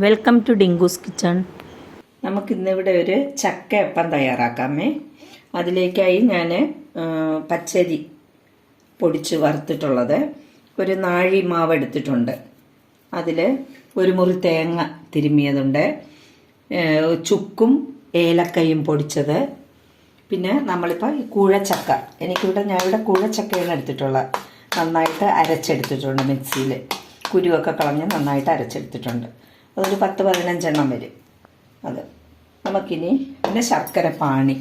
Welcome to Dinkoos kitchen നമുക്കിന്നിവിടെ ഒരു ചക്കയപ്പം തയ്യാറാക്കാമേ. അതിലേക്കായി ഞാൻ പച്ചരി പൊടിച്ച് വറുത്തിട്ടുള്ളത്. ഒരു നാഴി മാവ് എടുത്തിട്ടുണ്ട്. അതിൽ ഒരു മുറി തേങ്ങ തിരുമ്മിയതുണ്ട്. ചുക്കും ഏലക്കയും പൊടിച്ചത്. പിന്നെ നമ്മളിപ്പോൾ ഈ കൂഴച്ചക്ക. എനിക്കിവിടെ ഞാനിവിടെ കൂഴച്ചക്കയാണ് എടുത്തിട്ടുള്ളത്. നന്നായിട്ട് അരച്ചെടുത്തിട്ടുണ്ട് മിക്സിയിൽ കുരുവൊക്കെ കളഞ്ഞ് നന്നായിട്ട് അരച്ചെടുത്തിട്ടുണ്ട്. അതൊരു പത്ത് പതിനഞ്ചെണ്ണം വരും. അത് നമുക്കിനി പിന്നെ ശർക്കര പാണി.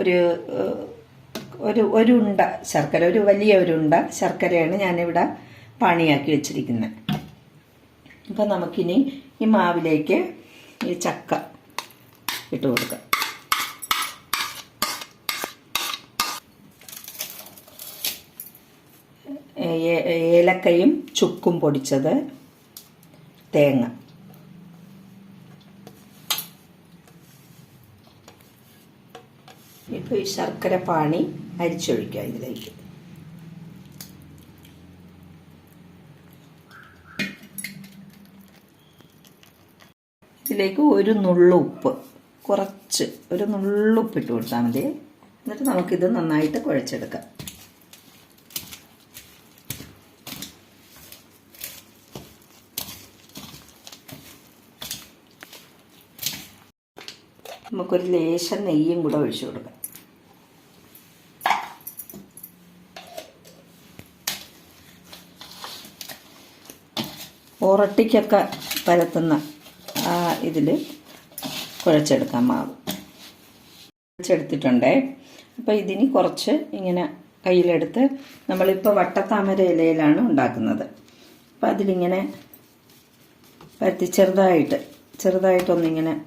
ഒരു ഒരു ഒരു ഉണ്ട ശർക്കര ഒരു വലിയ ഒരു ഉണ്ട ശർക്കരയാണ് ഞാനിവിടെ പാണിയാക്കി വെച്ചിരിക്കുന്നത് അപ്പം നമുക്കിനി ഈ മാവിലേക്ക് ഈ ചക്ക ഇട്ട് കൊടുക്കാം. ഏലക്കയും ചുക്കും പൊടിച്ചത് തേങ്ങ. ഈ ശർക്കര പാണി അരിച്ചൊഴിക്കുക ഇതിലേക്ക്. ഇതിലേക്ക് ഒരു നുള്ളു ഉപ്പ് കുറച്ച് ഒരു നുള്ളു ഉപ്പ് ഇട്ട് കൊടുത്താൽ മതി. എന്നിട്ട് നമുക്കിത് നന്നായിട്ട് കുഴച്ചെടുക്കാം. നമുക്കൊരു ലേശം നെയ്യും കൂടെ ഒഴിച്ചു കൊടുക്കാം. ഉറട്ടിക്കൊക്കെ പരത്തുന്ന ഇതിൽ കുഴച്ചെടുക്കാം മാവ്. കുഴച്ചെടുത്തിട്ടുണ്ടേ. അപ്പോൾ ഇതിന് കുറച്ച് ഇങ്ങനെ കയ്യിലെടുത്ത് നമ്മളിപ്പോൾ വട്ടത്താമര ഇലയിലാണ് ഉണ്ടാക്കുന്നത്. അപ്പം അതിലിങ്ങനെ പരത്തി ചെറുതായിട്ട് ചെറുതായിട്ടൊന്നിങ്ങനെ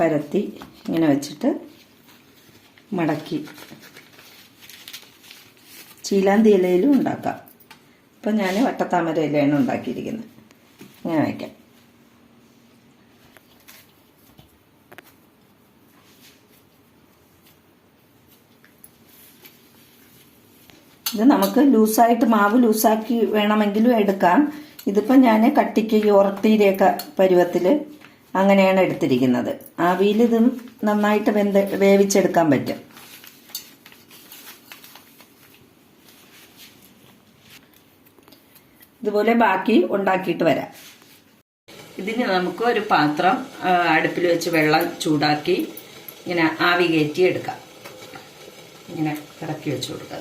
പരത്തി ഇങ്ങനെ വെച്ചിട്ട് മടക്കി. ചീലാന്തി ഇലയിലും ഉണ്ടാക്കാം. ഇപ്പം ഞാൻ വട്ടത്താമര ഇലയാണ് ഉണ്ടാക്കിയിരിക്കുന്നത്. ഇങ്ങനെ വയ്ക്കാം. ഇത് നമുക്ക് ലൂസായിട്ട് മാവ് ലൂസാക്കി വേണമെങ്കിലും എടുക്കാം. ഇതിപ്പോൾ ഞാൻ കട്ടിക്ക് ഉറട്ടിയിലേക്ക് പരുവത്തിൽ അങ്ങനെയാണ് എടുത്തിരിക്കുന്നത്. ആവിയിൽ ഇത് നന്നായിട്ട് വെന്ത് വേവിച്ചെടുക്കാൻ പറ്റും. ഇതുപോലെ ബാക്കി ഉണ്ടാക്കിയിട്ട് വരാം. ഇതിന് നമുക്ക് ഒരു പാത്രം അടുപ്പിൽ വെച്ച് വെള്ളം ചൂടാക്കി ഇങ്ങനെ ആവി കയറ്റി എടുക്കാം. ഇങ്ങനെ ഇറക്കി വെച്ച് കൊടുക്കാം.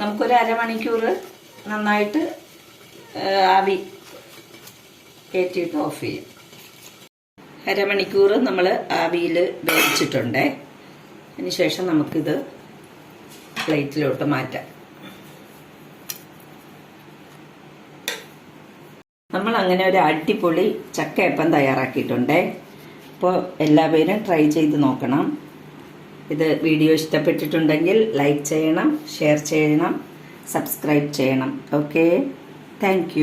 നമുക്കൊരു അരമണിക്കൂർ നന്നായിട്ട് ആവി കയറ്റിയിട്ട് ഓഫ് ചെയ്യും. അരമണിക്കൂർ നമ്മൾ ആവിയിൽ വേവിച്ചിട്ടുണ്ടേ. അതിനുശേഷം നമുക്കിത് പ്ലേറ്റിലോട്ട് മാറ്റാം. നമ്മൾ അങ്ങനെ ഒരു അടിപൊളി ചക്കയപ്പം തയ്യാറാക്കിയിട്ടുണ്ട്. അപ്പോൾ എല്ലാവരും ട്രൈ ചെയ്ത് നോക്കണം. ഇത് വീഡിയോ ഇഷ്ടപ്പെട്ടിട്ടുണ്ടെങ്കിൽ ലൈക്ക് ചെയ്യണം ഷെയർ ചെയ്യണം സബ്സ്ക്രൈബ് ചെയ്യണം. ഓക്കെ? താങ്ക്